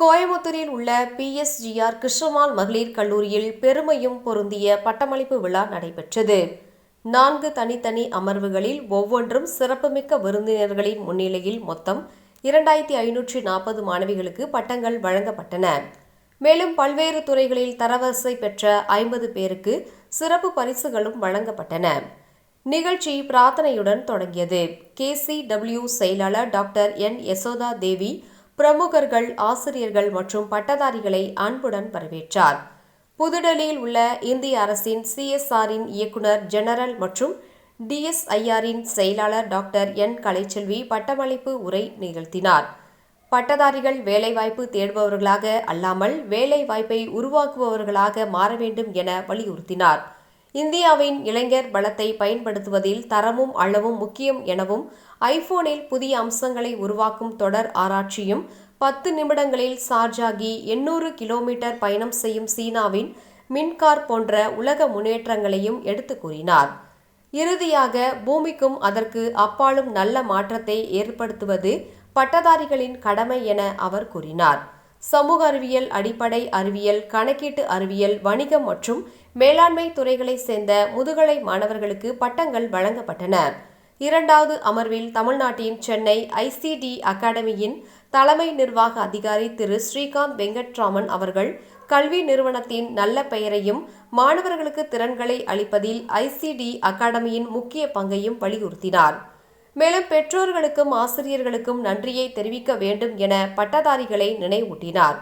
கோயமுத்தூரில் உள்ள பிஎஸ்ஜிஆர் கிருஷ்ணமால் மகளிர் கல்லூரியில் பெருமையும் பொருந்திய பட்டமளிப்பு விழா நடைபெற்றது. நான்கு தனித்தனி அமர்வுகளில் ஒவ்வொன்றும் சிறப்புமிக்க விருந்தினர்களின் முன்னிலையில் மொத்தம் இரண்டாயிரத்தி ஐநூற்றி நாற்பது மாணவிகளுக்கு பட்டங்கள் வழங்கப்பட்டன. மேலும் பல்வேறு துறைகளில் தரவரிசை பெற்ற ஐம்பது பேருக்கு சிறப்பு பரிசுகளும் வழங்கப்பட்டன. நிகழ்ச்சி பிரார்த்தனையுடன் தொடங்கியது. கேசிடபிள்யூ செயலாளர் டாக்டர் என் யசோதா தேவி பிரமுகர்கள் ஆசிரியர்கள் மற்றும் பட்டதாரிகளை அன்புடன் வரவேற்றார். புதுடெல்லியில் உள்ள இந்திய அரசின் சிஎஸ்ஆரின் இயக்குனர் ஜெனரல் மற்றும் டிஎஸ்ஐஆரின் செயலாளர் டாக்டர் என். கலைச்செல்வி பட்டமளிப்பு உரை நிகழ்த்தினார். பட்டதாரிகள் வேலைவாய்ப்பு தேடுபவர்களாக அல்லாமல் வேலைவாய்ப்பை உருவாக்குபவர்களாக மாற வேண்டும் என வலியுறுத்தினார். இந்தியாவின் இளைஞர் பலத்தை பயன்படுத்துவதில் தரமும் அளவும் முக்கியம் எனவும் ஐபோனில் புதிய அம்சங்களை உருவாக்கும் தொடர் ஆராய்ச்சியும் பத்து நிமிடங்களில் சார்ஜாகி எண்ணூறு கிலோமீட்டர் பயணம் செய்யும் சீனாவின் மின்கார் போன்ற உலக முன்னேற்றங்களையும் எடுத்து கூறினார். இறுதியாக பூமிக்கும் அதற்கு அப்பாலும் நல்ல மாற்றத்தை ஏற்படுத்துவது பட்டதாரிகளின் கடமை என அவர் கூறினார். சமூக அறிவியல் அடிப்படை அறிவியல் கணக்கீட்டு அறிவியல் வணிகம் மற்றும் மேலாண்மை துறைகளை சேர்ந்த முதுகலை மாணவர்களுக்கு பட்டங்கள் வழங்கப்பட்டன. இரண்டாவது அமர்வில் தமிழ்நாட்டின் சென்னை ஐசிடி அகாடமியின் தலைமை நிர்வாக அதிகாரி திரு. ஸ்ரீகாந்த் வெங்கட்ராமன் அவர்கள் கல்வி நிறுவனத்தின் நல்ல பெயரையும் மாணவர்களுக்கு திறன்களை அளிப்பதில் ஐசிடி அகாடமியின் முக்கிய பங்கையும் வலியுறுத்தினார். மேலும் பெற்றோர்களுக்கும் ஆசிரியர்களுக்கும் நன்றியை தெரிவிக்க வேண்டும் என பட்டதாரிகளை நினைவூட்டினார்.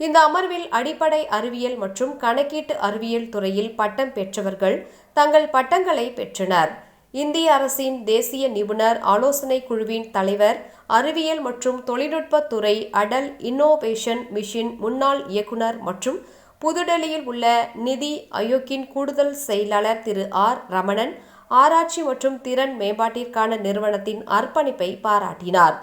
இந்த அமர்வில் அடிப்படை அறிவியல் மற்றும் கணக்கீட்டு அறிவியல் துறையில் பட்டம் பெற்றவர்கள் தங்கள் பட்டங்களை பெற்றனர். இந்திய அரசின் தேசிய நிபுணர் ஆலோசனை குழுவின் தலைவர் அறிவியல் மற்றும் தொழில்நுட்பத்துறை அடல் இன்னோவேஷன் மிஷின் முன்னாள் இயக்குனர் மற்றும் புதுடெல்லியில் உள்ள நிதி ஆயோக்கின் கூடுதல் செயலாளர் திரு ஆர் ரமணன் ஆராய்ச்சி மற்றும் திறன் மேம்பாட்டிற்கான நிறுவனத்தின் அர்ப்பணிப்பை பாராட்டினார்.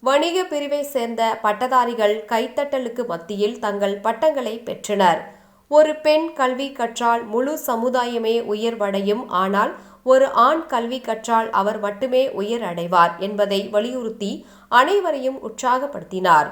வணிக பிரிவை சேர்ந்த பட்டதாரிகள் கைத்தட்டலுக்கு மத்தியில் தங்கள் பட்டங்களை பெற்றனர். ஒரு பெண் கல்வி கற்றால் முழு சமுதாயமே உயர்வடையும் ஆனால் ஒரு ஆண் கல்வி கற்றால் அவர் மட்டுமே உயர் அடைவார் என்பதை வலியுறுத்தி அனைவரையும் உற்சாகப்படுத்தினார்.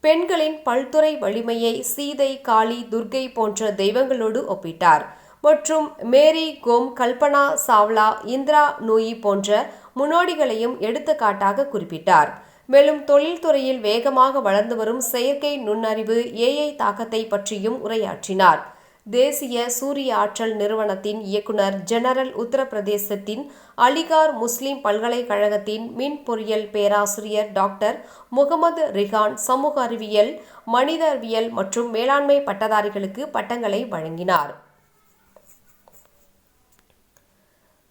பெண்களின் பல்துறை வலிமையை சீதை காளி துர்கை போன்ற தெய்வங்களோடு ஒப்பிட்டார். மற்றும் மேரி கோம் கல்பனா சாவ்லா இந்திரா நூயி போன்ற முன்னோடிகளையும் எடுத்துக்காட்டாக குறிப்பிட்டார். மேலும் தொழில்துறையில் வேகமாக வளர்ந்து வரும் செயற்கை நுண்ணறிவு ஏஐ தாக்கத்தை பற்றியும் உரையாற்றினார். தேசிய சூரிய ஆற்றல் நிறுவனத்தின் இயக்குனர் ஜெனரல் உத்தரப்பிரதேசத்தின் அலிகார் முஸ்லிம் பல்கலைக்கழகத்தின் மின் பொறியியல் பேராசிரியர் டாக்டர் முகமது ரிஹான் சமூக அறிவியல் மனித அறிவியல் மற்றும் மேலாண்மை பட்டதாரிகளுக்கு பட்டங்களை வழங்கினார்.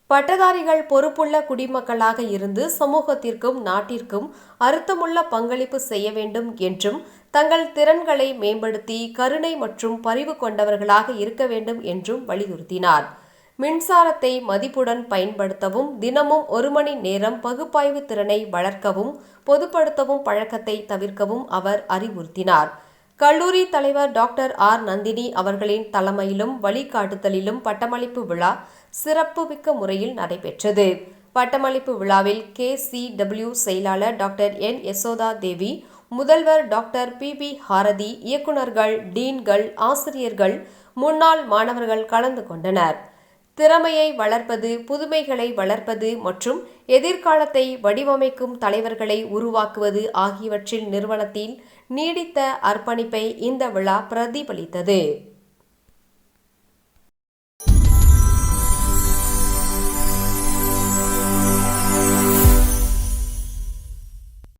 பட்டதாரிகள் பொறுப்புள்ள குடிமக்களாக இருந்து சமூகத்திற்கும் நாட்டிற்கும் அர்த்தமுள்ள பங்களிப்பு செய்ய வேண்டும் என்றும் தங்கள் திறன்களை மேம்படுத்தி கருணை மற்றும் பரிவு கொண்டவர்களாக இருக்க வேண்டும் என்றும் வலியுறுத்தினார். மின்சாரத்தை மதிப்புடன் பயன்படுத்தவும் தினமும் ஒரு மணி நேரம் பகுப்பாய்வு திறனை வளர்க்கவும் பொதுப்படுத்தவும் பழக்கத்தை தவிர்க்கவும் அவர் அறிவுறுத்தினார். கல்லூரி தலைவர் டாக்டர் ஆர். நந்தினி அவர்களின் தலைமையிலும் வழிகாட்டுதலிலும் பட்டமளிப்பு விழா சிறப்புமிக்க முறையில் நடைபெற்றது. பட்டமளிப்பு விழாவில் கே. சி. டபிள்யூ. செயலாளர் டாக்டர் என். யசோதா தேவி முதல்வர் டாக்டர் பி. பி. ஹாரதி இயக்குநர்கள் டீன்கள் ஆசிரியர்கள் முன்னாள் மாணவர்கள் கலந்து கொண்டனர். திறமையை வளர்ப்பது புதுமைகளை வளர்ப்பது மற்றும் எதிர்காலத்தை வடிவமைக்கும் தலைவர்களை உருவாக்குவது ஆகியவற்றில் நிறுவனத்தில் நீடித்த அர்ப்பணிப்பை இந்த விழா பிரதிபலித்தது.